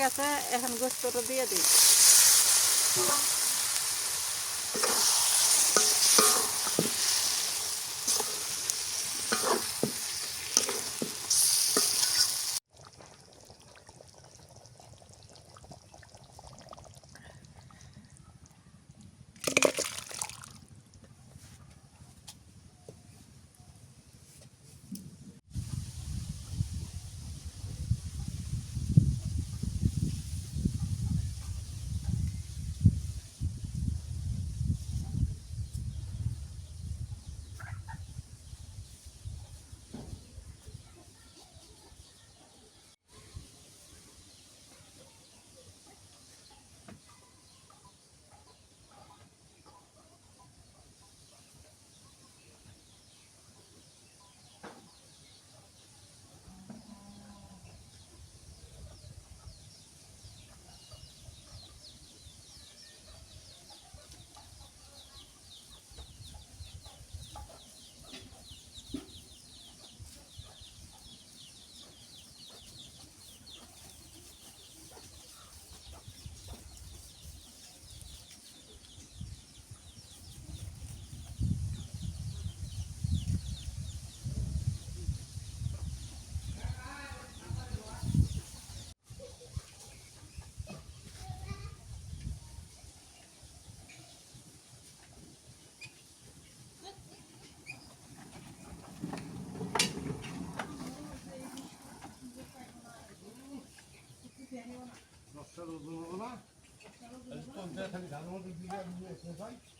গেছে এখন গোস্তটা দিয়ে দিই। 嗯呐，俺说俺在城里打工的，比俺们这岁数。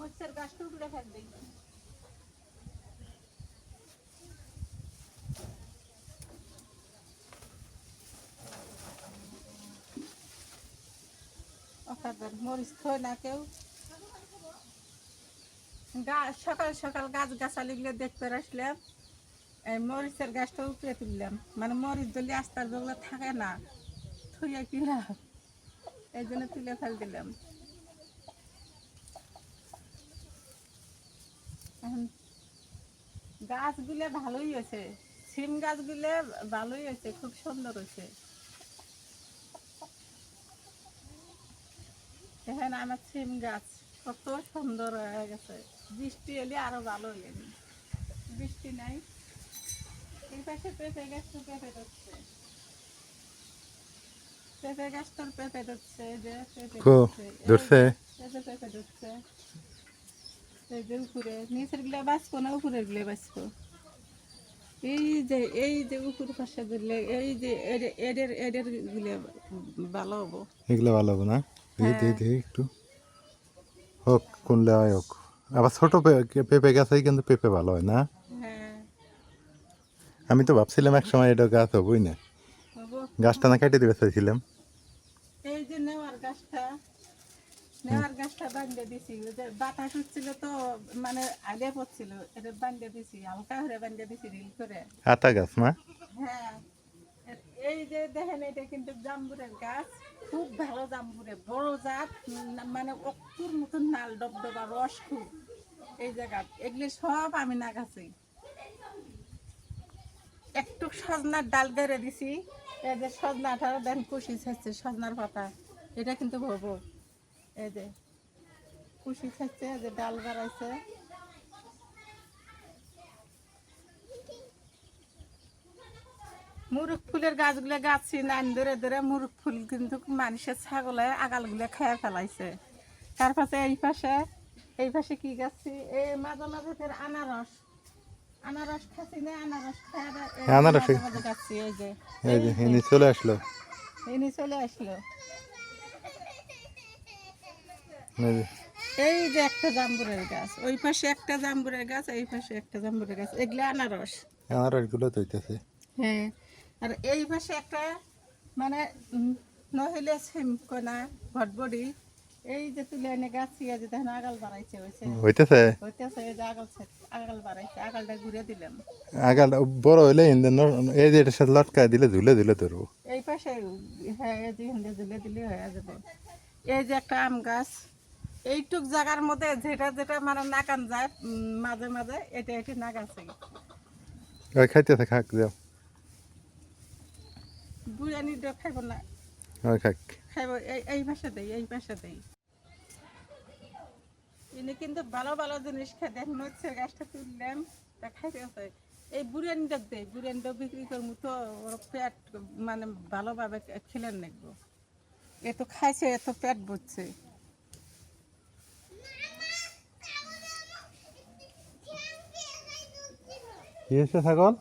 মরিচের গাছটা উপরে ফেলবি অসাধারণ মরিচ থই না কেউ। গাছ সকাল সকাল গাছ গাছালিগুলো দেখতে আসলাম। এই মরিচের গাছটা উপরে তুললাম। মানে মরিচ দলি আস্তার যেগুলো থাকে না, থইয়া কিনা এই জন্য তুলে ফেল দিলাম এখন গাছগুলো ভালোই হয়েছে। সিম গাছগুলো ভালোই হয়েছে খুব সুন্দর হয়েছে। এখানে আমার সিম গাছ কত সুন্দর হয়ে গেছে। বৃষ্টি এলে আরও ভালো হয়ে যাবে। বৃষ্টি নাই। এই পাশে পেঁপে গাছ তো পেঁপে ধরছে। পেঁপে গাছ তোর পেঁপে ধরছে এই যে পেঁপে ধরছে। পেঁপে পেঁপে ধরছে। এই যে উপরে নিচেরগুলা বাঁচবো না উপরেরগুলা বাঁচবো? এই যে এই যে উপর পাশে এই যে এদেরগুলো ভালো হব। এগুলো ভালো হবে না? হ্যাঁ। একটু। হোক হোক। আবার ছোট পেঁপে কিন্তু পেঁপে ভালো হয় না? হ্যাঁ। আমি তো ভাবছিলাম এক সময় এটা গাছ হবই না। গাছটা না কেটে দিতে চাইছিলাম। এই যে নেওয়ার গাছটা। নেওয়ার গাছটা বান্ধে দিছি। যে বাতাস উঠছিল তো মানে আগে পড়ছিল এটা বান্ধে দিছি হালকা করে বান্ধে দিছি রিল করে। আতা গাছ না? হ্যাঁ এই যে দেখেন এটা কিন্তু জাম্বুরের গাছ খুব ভালো জাম্বুরে বড় জাত মানে অকুর মতন নাল ডবডবা রস খুব। এই জায়গা এগুলি সব আমি নাগাছি একটু সজনার ডাল গেড়ে দিছি এই যে সজনাটা দেন কুশি ছাড়ছে সজনার পাতা এটা কিন্তু ভবো। এই যে কুশি ছাড়ছে এই যে ডাল বাড়াইছে। মুরুখ ফুলের গাছগুলো গাছি নাইন ধরে ধরে মুরুখ ফুল কিন্তু মানুষের ছাগলে আগালগুলো খেয়ে ফেলাইছে। তার পাশে এই পাশে এই পাশে কি গাছি? এই মাঝে মাঝে ফের আনারস। আনারস খাচ্ছি না আনারস খায় আনারস গাছি এই যে। এই যে এনে চলে আসলো। ইনি চলে আসলো। এই যে, একটা জাম্বুরের গাছ ওই পাশে একটা জাম্বুরের গাছ এই পাশে একটা জাম্বুরের গাছ এগুলো আনারস। আনারসগুলো তো হইতেছে। হ্যাঁ আর এই পাশে একটা মানে নহিলে সিমকোনা ভটবডি এই যে তুলে এনে গাছ ছিঁড়ে যে দেখেন আগাল বাড়াইছে হয়েছে হইতেছে? হইতেছে এই যে আগাল আগাল বাড়াইছে আগালটা ঘুরে দিলাম। আগাল বড় হইলে ইন্দে এই যে এটার সাথে লটকায় দিলে ঝুলে ঝুলে ধরবো। এই পাশে হ্যাঁ এই যে দিলে দিলে হয়ে যাবে। এই যে একটা আম গাছ এইটুক জায়গার মধ্যে যেটা যেটা মানে নাকান যায় মাঝে মাঝে এটা এটি নাগাছে ওই খাইতেছে খাক যাও। বুড়ানি খাইব না। ওই খাক। খাইব এই এই পাশে দেই এই পাশে দেই। ইনি কিন্তু ভালো ভালো জিনিস খেতে নচ্ছের গাছটা তুললাম তা খাইতে আছে। এই বুড়ানি ডাক দেয় বুড়ানি ডাক বিক্রি করব তো ওর পেট মানে ভালোভাবে খেলেন নেব এ তো খাইছে এত পেট বুঝছে কি হয়েছে ছাগল?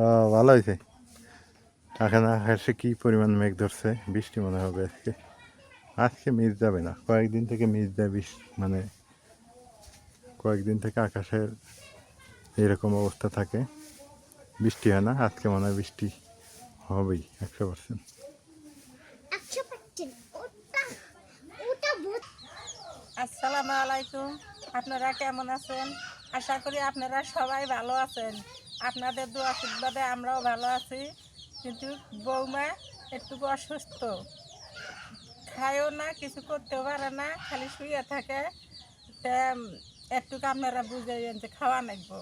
ও ভালো হয়েছে। এখন আকাশে কি পরিমাণ মেঘ ধরছে বৃষ্টি মনে হবে আজকে। আজকে মিস যাবে না কয়েকদিন থেকে মিস যায় বৃষ্টি মানে কয়েকদিন থেকে আকাশের এরকম অবস্থা থাকে। বৃষ্টি হয় না আজকে মনে হয় বৃষ্টি হবেই একশো পার্সেন্ট। আসসালামু আলাইকুম আপনারা কেমন আছেন? আশা করি আপনারা সবাই ভালো আছেন। আপনাদের দু আশীর্বাদে আমরাও ভালো আছি। কিন্তু বৌমা একটুকু অসুস্থ। খায়ও না, কিছু করতেও পারে না, খালি শুয়ে থাকে। তে একটু আপনারা বুঝাইন যে খাওয়া নাকবো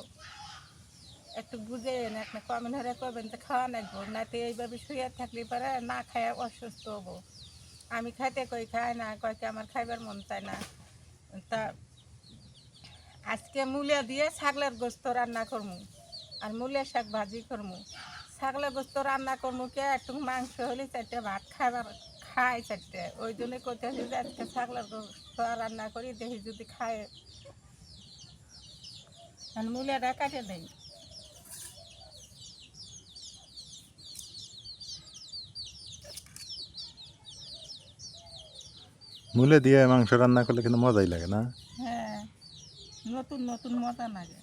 একটু বুঝাইন একটা কমেন্ট হরে করবেন যে খাওয়া নাকবো না তো এইভাবে শুয়ে থাকলে পরে না খায় অসুস্থ হব। আমি খাইতে কই খাই না কয়েকে আমার খাইবার মন চায় না। তা আজকে মূলা দিয়ে ছাগলের গোস্ত রান্না করমু আর মূলের শাক ভাজি করমু। ছাগলের গোস্ত রান্না করমু কে? একটু মাংস হলে চারটে ভাত খাবার খাই চারটে। ওই জন্য করতেছি যে আজকে ছাগলের গোস্ত রান্না করি দেখি যদি খায়। আর মূলাটা কাটে দেই। মূলে দিয়ে মাংস রান্না করলে কিন্তু মজাই লাগে না? হ্যাঁ নতুন নতুন মজা লাগে।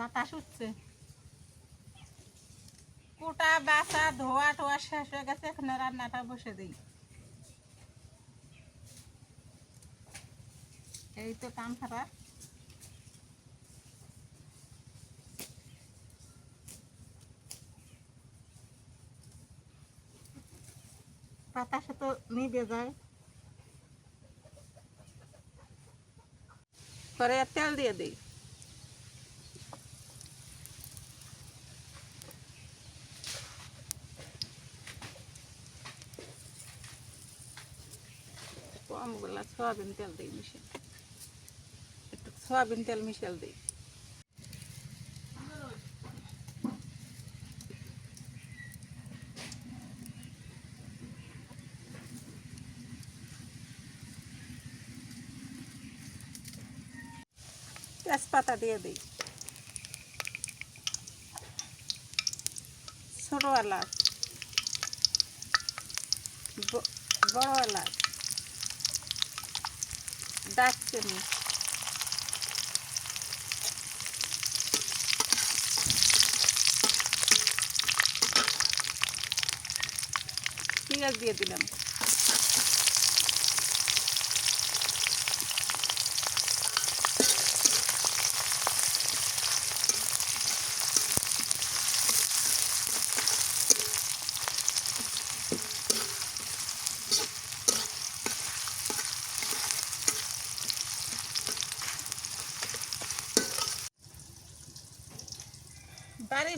বাতাস উঠছে। কুটা বাসা ধোয়া টোয়া শেষ হয়ে গেছে, এখন রান্নাটা বসে দিই। এই তো কাম খারাপ বাতাসে তো নিভে যায়। পরে তেল দিয়ে দিই। কমগুলা সয়াবিন তেল দিই মিশে একটু সয়াবিন তেল মিশাল দিই। তেজপাতা দিয়ে দিই। ছোট এলাচ বড় এলাচ। দারচিনি পেঁয়াজ দিয়ে দিলাম।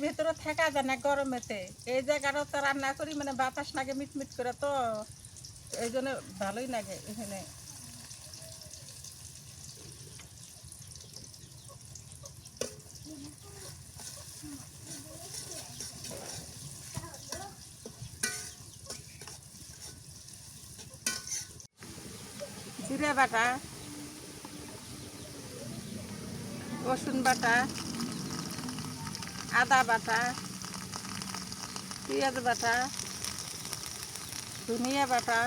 ভেতরে থাকা যায় না গরমেতে। এই জায়গাটা তো রান্না করি মানে বাতাস লাগে মিটমিট করে তো। এই জন্য ভালোই লাগে এখানে। জিরে বাটা, রসুন বাটা আদা বাটা পেঁয়াজ বাটা ধনিয়া বাটা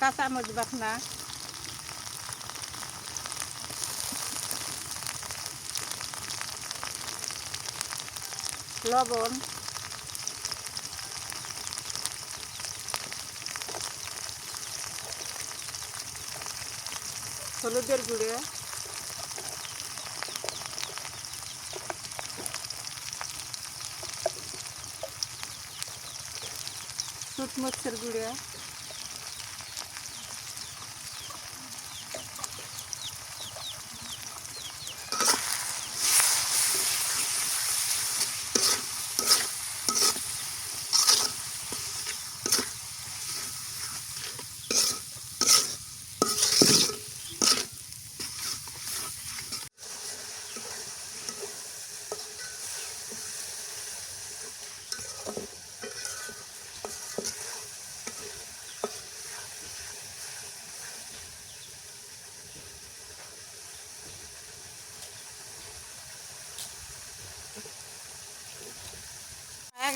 কাঁচামরিচ বাটনা। লবণ। হলুদের গুঁড়ো। সুট মরিচের গুঁড়ো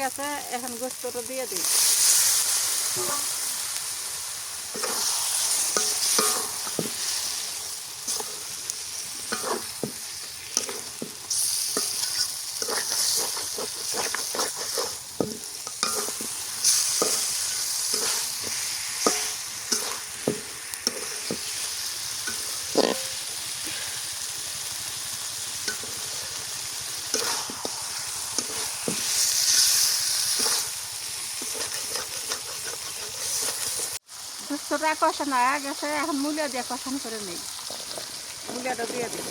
গেছে এখন গোস্তটা দিয়ে দিই। গোস্তটা কষানো হয়ে গেছে এখন মূল্য দিয়ে কষানো করে নেই। মূল্যটা দিয়ে দিই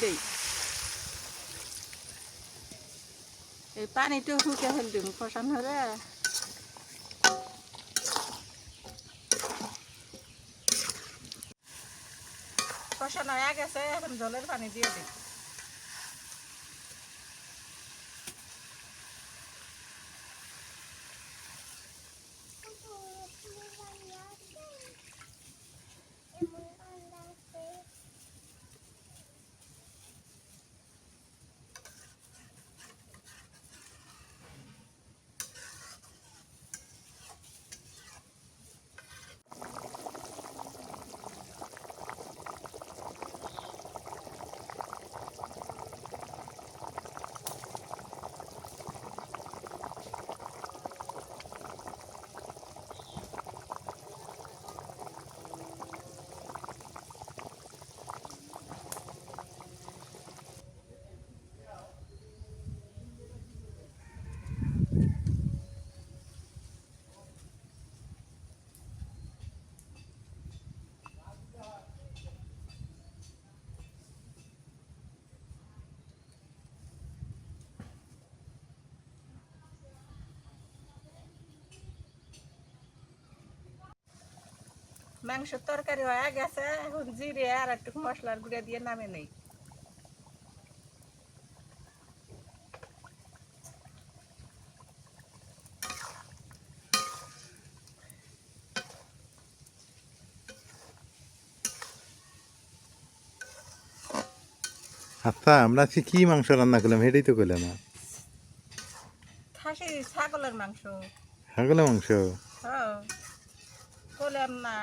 দেই এই পানিটা শুকে ফেল দিম ফসান হলে কষানো হয়ে গেছে এখন জলের পানি দিয়ে দিই মাংসের তরকারি হয়ে গেছে এখন জিরে আর একটু মশলার গুঁড়া দিয়ে নামে নেই। আচ্ছা আমরা আজকে কি মাংস রান্না করলাম এটাই তো করলে না ছাগলের মাংস। ছাগলের মাংস? হ্যাঁ করলাম না।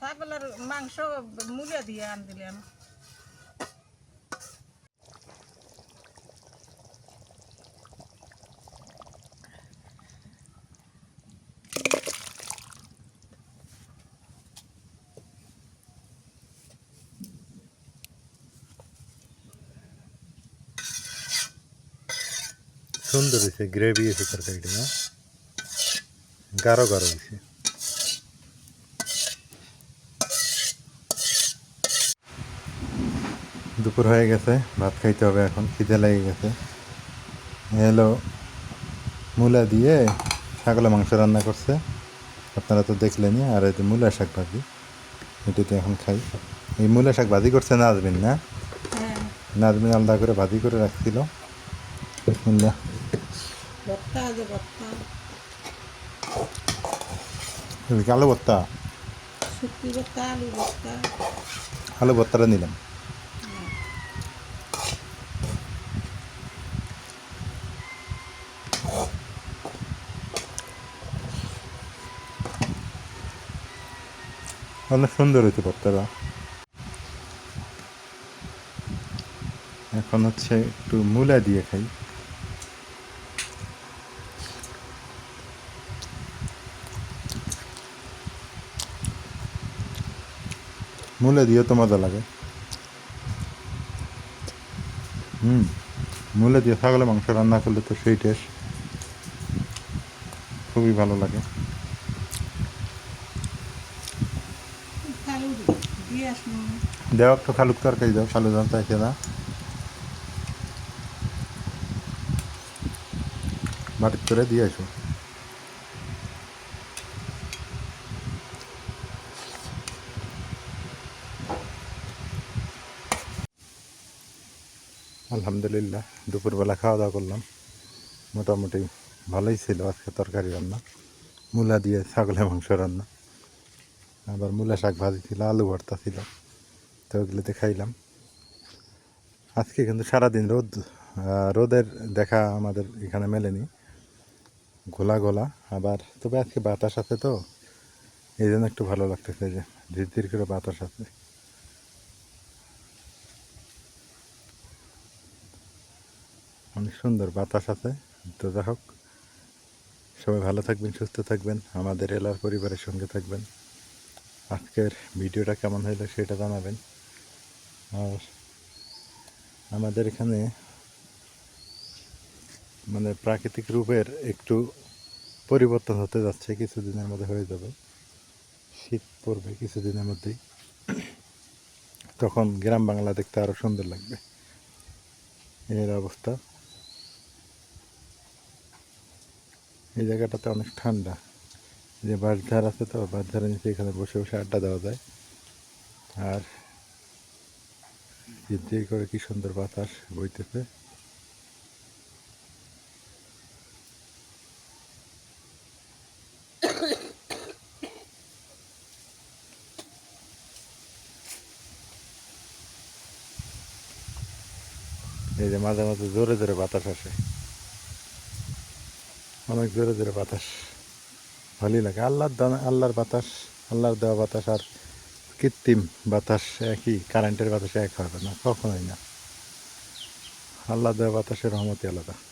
ছাগলের মাংস মূল্য দিয়ে আন দিলাম সুন্দর হয়েছে গ্রেভি হয়েছে তরকারিটা গাঢ় গাঢ় হয়েছে দুপুর হয়ে গেছে ভাত খাইতে হবে এখন খিদে লেগে গেছে। হ্যালো মূলা দিয়ে ছাগলের মাংস রান্না করছে। আপনারা তো দেখলেনই আর এই মূলা শাক ভাজি এটিতে এখন খাই। এই মূলা শাক ভাজি করছে নাজমিন না? হ্যাঁ। নাজমিন আলাদা করে ভাজি করে রাখছিল। বিসমিল্লাহ। আলু শুক্তি ভর্তা। আলু ভর্তা। নিলাম। অনেক সুন্দর হয়েছে ভর্তাটা এখন হচ্ছে একটু মূলা দিয়ে খাই। মূলা দিয়ে তো মজা লাগে। হুম, মূলা দিয়ে ছাগলের মাংস রান্না করলে তো সেই টেস্ট খুবই ভালো লাগে আলু দিয়ে আসব দেওয়া একটু খালুক তরকারি দাও খালু দাম চাইছে না? বাটির করে দিয়ে আসো। আলহামদুলিল্লাহ, দুপুরবেলা খাওয়া দাওয়া করলাম। মোটামুটি ভালোই ছিল আজকে তরকারি রান্না। মূলা দিয়ে ছাগলের মাংস রান্না। আবার মূলা শাক ভাজি ছিল, আলু ভর্তা ছিল। তো ওগুলোতে খাইলাম আজকে কিন্তু সারাদিন রোদ রোদের দেখা আমাদের এখানে মেলেনি। গোলা গোলা আবার তবে আজকে বাতাস আছে তো, এই জন্য একটু ভালো লাগতেছে যে ধীর ধীর করে বাতাস আছে। অনেক সুন্দর বাতাস আছে, তো যা হোক, সবাই ভালো থাকবেন, সুস্থ থাকবেন, আমাদের এলার পরিবারের সঙ্গে থাকবেন। আজকের ভিডিওটা কেমন হইল সেটা জানাবেন। আর আমাদের এখানে মানে প্রাকৃতিক রূপের একটু পরিবর্তন হতে যাচ্ছে, কিছুদিনের মধ্যে হয়ে যাবে। শীত পড়বে কিছুদিনের মধ্যেই। তখন গ্রাম বাংলা দেখতে আরও সুন্দর লাগবে। এর অবস্থা। এই জায়গাটাতে অনেক ঠান্ডা। যে বাঁশঝাড় আছে তো, বাঁশঝাড়ের নিচে এখানে বসে বসে আড্ডা দেওয়া যায়। আর দিয়ে করে কি সুন্দর বাতাস বইতেছে। এই যে মাঝে মাঝে জোরে জোরে বাতাস আসে। অনেক জোরে জোরে বাতাস। ভালোই লাগে। আল্লাহর আল্লাহর বাতাস আল্লাহর দেওয়া বাতাস আর কৃত্রিম বাতাস একই কারেন্টের বাতাস এক হবে না, কখনোই না। আল্লাহ দেওয়া বাতাসের রহমতি আলাদা।